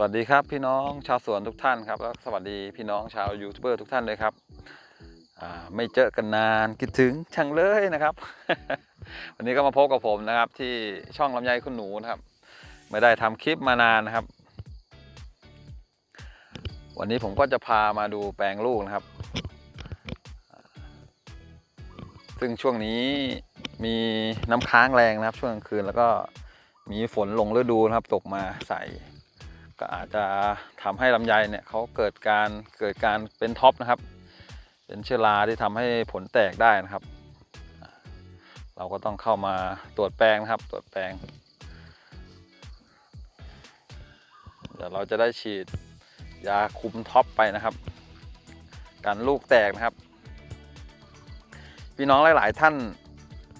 สวัสดีครับพี่น้องชาวสวนทุกท่านครับแล้วสวัสดีพี่น้องชาวยูทูบเบอร์ทุกท่านเลยครับไม่เจอกันนานคิดถึงช่างเลยนะครับ วันนี้ก็มาพบกับผมนะครับ ที่ช่องลำไยคุณหนูนะครับ ไม่ได้ทำคลิปมานานนะครับ วันนี้ผมก็จะพามาดูแปลงลูกนะครับ ซึ่งช่วงนี้มีน้ำค้างแรงนะครับ ช่วงกลางคืนแล้วก็มีฝนลงฤดูนะครับ ตกมาใส่ ก็อาจจะทำให้ลำไยเนี่ยเขาเกิดการเกิดการเป็นท็อปนะครับ เป็นเชื้อราที่ทำให้ผลแตกได้นะครับ เราก็ต้องเข้ามาตรวจแปลงนะครับ ตรวจแปลง เดี๋ยวเราจะได้ฉีดยาคุมท็อปไปนะครับกันลูกแตกนะครับ พี่น้องหลาย ๆ ท่าน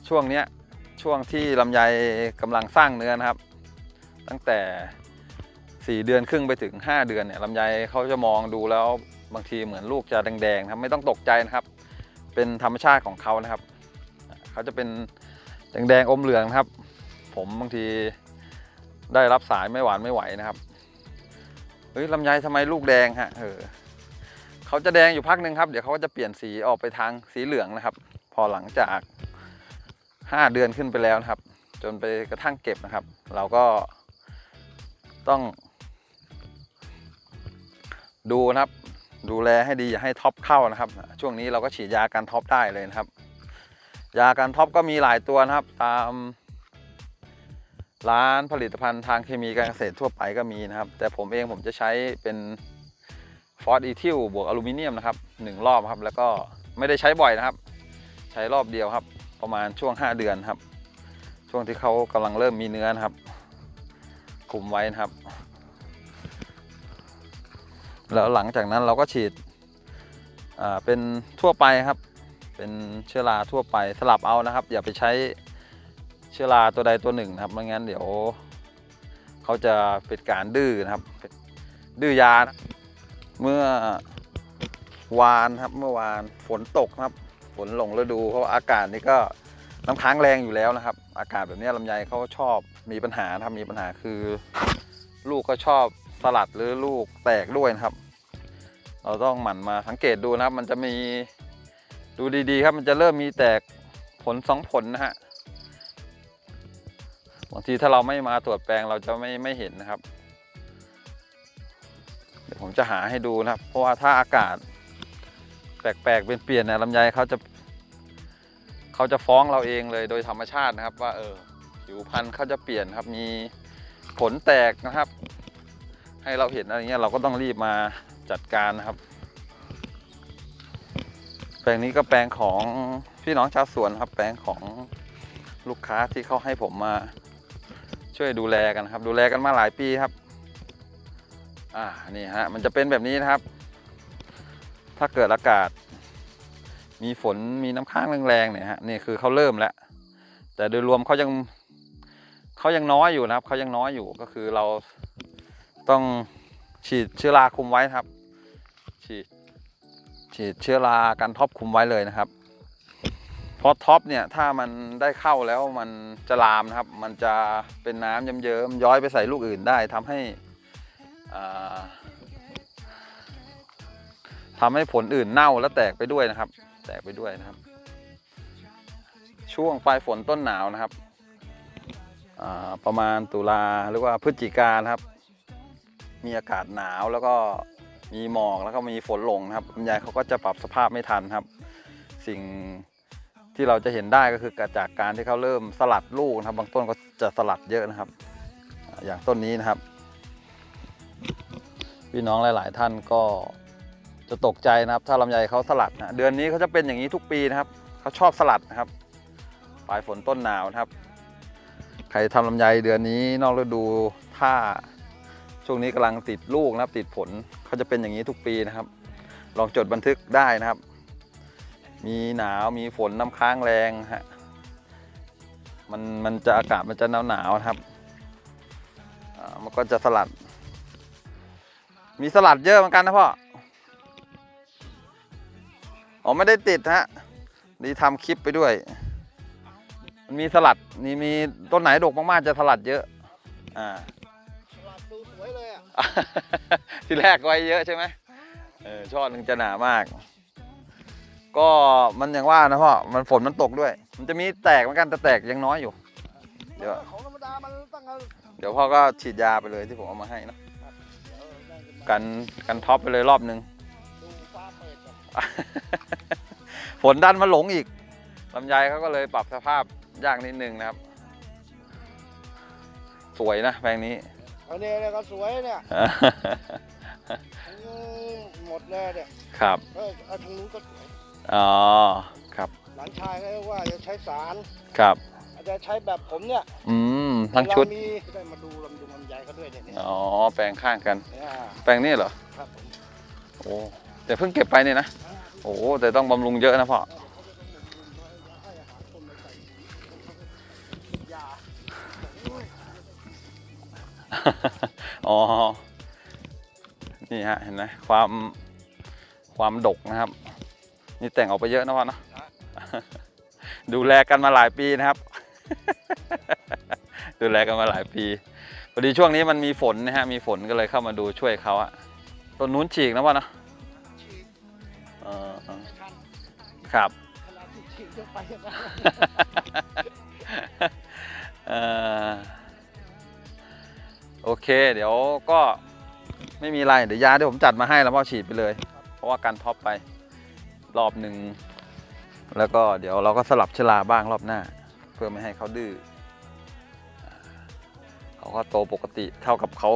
ช่วงเนี้ยช่วงที่ลำไยกำลังสร้างเนื้อนะครับ ตั้งแต่ 4 เดือนครึ่งไปถึง 5 เดือนเนี่ยลำไยเขาจะมองดูแล้วบางทีเหมือนลูกจะแดงๆครับไม่ต้องตกใจนะครับ เป็นธรรมชาติของเขานะครับเขาจะเป็นแดงๆอมเหลืองครับ ผมบางทีได้รับสายไม่หวานไม่ไหวนะครับเฮ้ยลำไยทำไมลูกแดงฮะเออเขาจะแดงอยู่พักหนึ่งครับ เดี๋ยวเขาก็จะเปลี่ยนสีออกไปทางสีเหลืองนะครับ พอหลังจาก 5 เดือนขึ้นไปแล้วนะครับ จนไปกระทั่งเก็บนะครับ เราก็ต้อง ดูนะครับ ดูแลให้ดีอย่าให้ท็อปเข้านะครับ ช่วงนี้เราก็ฉีดยาการท็อปได้เลยนะครับ ยาการท็อปก็มีหลายตัวนะครับ ตามร้านผลิตภัณฑ์ทางเคมีการเกษตรทั่วไปก็มีนะครับ แต่ผมเองผมจะใช้เป็นฟอสอีทิลบวกอลูมิเนียมนะครับหนึ่งรอบครับ แล้วก็ไม่ได้ใช้บ่อยนะครับ ใช้รอบเดียวครับ ประมาณช่วง 5 เดือนครับ ช่วงที่เขากำลังเริ่มมีเนื้อนะครับคุมไว้นะครับ แล้วหลังจากนั้นเราก็ฉีดเป็นทั่วไปครับ เป็นเชื้อราทั่วไปสลับเอานะครับ อย่าไปใช้เชื้อราตัวใดตัวหนึ่งนะครับไม่งั้นเดี๋ยวเขาจะเป็นการดื้อนะครับ ดื้อยานะเมื่อวานครับเมื่อวานฝนตกครับ ฝนหลงฤดูเพราะาอากาศนี่ก็น้ำค้างแรงอยู่แล้วนะครับ อากาศแบบนี้ลำไยเขาชอบมีปัญหานะครับมีปัญหาคือ ลูกก็ชอบ สลัดหรือลูกแตกด้วยนะครับ เราต้องหมั่นมาสังเกตดูนะครับ มันจะมีดูดีๆ ครับ มันจะเริ่มมีแตกผลสองผลนะฮะบางทีถ้าเราไม่มาตรวจแปลงเราจะไม่ไม่เห็นนะครับ เดี๋ยวผมจะหาให้ดูนะครับ เพราะว่าถ้าอากาศ แปลกๆเป็นเปลี่ยนๆเนี่ยลำไยเขาจะเขาจะฟ้องเราเองเลยโดยธรรมชาตินะครับ ว่าเออผิวพันธุ์เขาจะเปลี่ยนครับมีผลแตกนะครับ ให้เราเห็นอะไรเงี้ยเราก็ต้องรีบมาจัดการนะครับ แปลงนี้ก็แปลงของพี่น้องชาวสวนครับ แปลงของลูกค้าที่เขาให้ผมมา ช่วยดูแลกันครับ ดูแลกันมาหลายปีครับ อ่านี่ฮะมันจะเป็นแบบนี้นะครับ ถ้าเกิดอากาศ มีฝนมีน้ำค้างแรงๆเนี่ยฮะนี่คือเขาเริ่มแล้ว แต่โดยรวมเขายังเขายังน้อยอยู่นะครับเขายังน้อยอยู่ก็คือเรา ต้องฉีดเชื้อราคุมไว้ครับ ฉีดฉีดเชื้อรากันท็อปคุมไว้เลยนะครับเพราะท็อปเนี่ยถ้ามันได้เข้าแล้วมันจะลามนะครับ มันจะเป็นน้ำเยิ้มๆย้อยไปใส่ลูกอื่นได้ทำให้ทำให้ผลอื่นเน่าและแตกไปด้วยนะครับ แตกไปด้วยนะครับ ช่วงปลายฝนต้นหนาวนะครับประมาณตุลาหรือว่าพฤศจิกานะครับ มีอากาศหนาวแล้วก็มีหมอกแล้วก็มีฝนลงนะครับลำไยเขาก็จะปรับสภาพไม่ทันครับ สิ่งที่เราจะเห็นได้ก็คือจากการที่เขาเริ่มสลัดลูกนะครับ บางต้นก็จะสลัดเยอะนะครับ อย่างต้นนี้นะครับ พี่น้องหลาย ๆ ท่านก็จะตกใจนะครับ ถ้าลำไยเขาสลัดนะเดือนนี้เขาจะเป็นอย่างนี้ทุกปีนะครับเขาชอบสลัดนะครับปลายฝนต้นหนาวนะครับ ใครทำลำไยเดือนนี้นอกฤดูถ้า ช่วงนี้กำลังติดลูกนะครับ ติดผลเขาจะเป็นอย่างนี้ทุกปีนะครับ ลองจดบันทึกได้นะครับ มีหนาวมีฝนน้ำค้างแรงฮะมันมันจะอากาศมันจะหนาวหนาวครับมันก็จะสลัด มีสลัดเยอะเหมือนกันนะพ่ออ๋อไม่ได้ติดฮะดีทำคลิปไปด้วย มันมีสลัดนี่มีต้นไหนดกมากๆจะสลัดเยอะ อ่า วยเลยอะ ที่แรกไว้เยอะใช่ไหมเออช่อหนึ่งจะหนามาก ก็มันอย่างว่านะพ่อ มันฝนมันตกด้วย มันจะมีแตกเหมือนกันแต่แตกยังน้อยอยู่ เดี๋ยว ของธรรมดา มันต้องเอาเดี๋ยวพ่อก็ฉีดยาไปเลยที่ผมเอามาให้เนอะเออได้ขึ้นมากันกันท็อปไปเลยรอบหนึ่งดูฟ้าเปิดก่อนฝนดันมาหลงอีกลำไยเขาก็เลยปรับสภาพยากนิดนึงนะครับ สวยนะแปลงนี้ อันนี้เนี่ยก็สวยเนี่ยอืมหมดเลยเนี่ยครับเออเอาทางนู้นก็สวยอ๋อครับหลานชายเขาเรียกว่าจะใช้สารครับอาจจะใช้แบบผมเนี่ย อืมทั้งชุดเรามีได้มาดูลำดุงลำไยเขาด้วยเนี่ยเนี่ยอ๋อแปลงข้างกันอ่าแปลงนี้เหรอครับผมโอ้แต่เพิ่งเก็บไปเนี่ยนะโอ้แต่ต้องบำรุงเยอะนะพ่อ อ๋อ นี่ฮะเห็นไหมความความดกนะครับ นี่แต่งออกไปเยอะนะพ่อเนอะดูแลกันมาหลายปีนะครับ ดูแลกันมาหลายปีพอดีช่วงนี้มันมีฝนนะฮะมีฝนก็เลยเข้ามาดูช่วยเขาอะต้นนู้นฉีกนะพ่อเนอะฉีดเออเออไม่ทันครับขนาดที่ฉีดยังไปยังไงเอ่อ โอเค เดี๋ยวก็ไม่มีไรเดี๋ยวยาที่ผมจัดมาให้แล้วพ่อฉีดไปเลย เพราะว่ากันท็อปไปรอบหนึ่งแล้วก็เดี๋ยวเราก็สลับชลาบ้างรอบหน้า เพื่อไม่ให้เขาดื้อเขาก็โตปกติเท่ากับเขา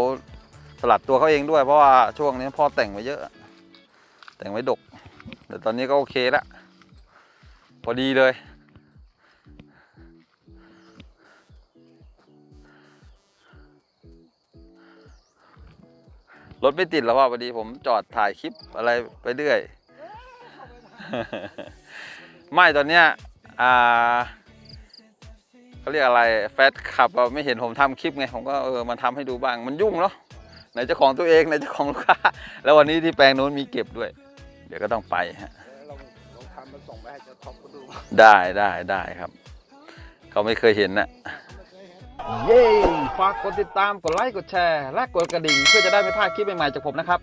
สลัดตัวเขาเองด้วยเพราะว่าช่วงนี้พ่อแต่งไว้เยอะ แต่งไว้ดก แต่ตอนนี้ก็โอเคล้วพอดีเลย รถไม่ติดแล้วว่าพอดีผมจอดถ่ายคลิปอะไรไปเรื่อย ไม่ตอนเนี้ยอ่าเขาเรียกอะไรแฟตขับอะไม่เห็นผมทำคลิปไงผมก็เออมาทำให้ดูบ้างมันยุ่งเนาะไหนเจ้าของตัวเองไหนเจ้าของลูกค้าแล้ววันนี้ที่แปลงนู้นมีเก็บด้วย เดี๋ยวก็ต้องไปฮะเดี๋ยวลองลองทำมาส่งไปให้เจ้าท็อปก็ดูได้ได้ได้ครับ เขาไม่เคยเห็นนะ เย้ ฝากกดติดตาม กดไลค์ กดแชร์ และกดกระดิ่ง เพื่อจะได้ไม่พลาดคลิปใหม่ๆจากผมนะครับ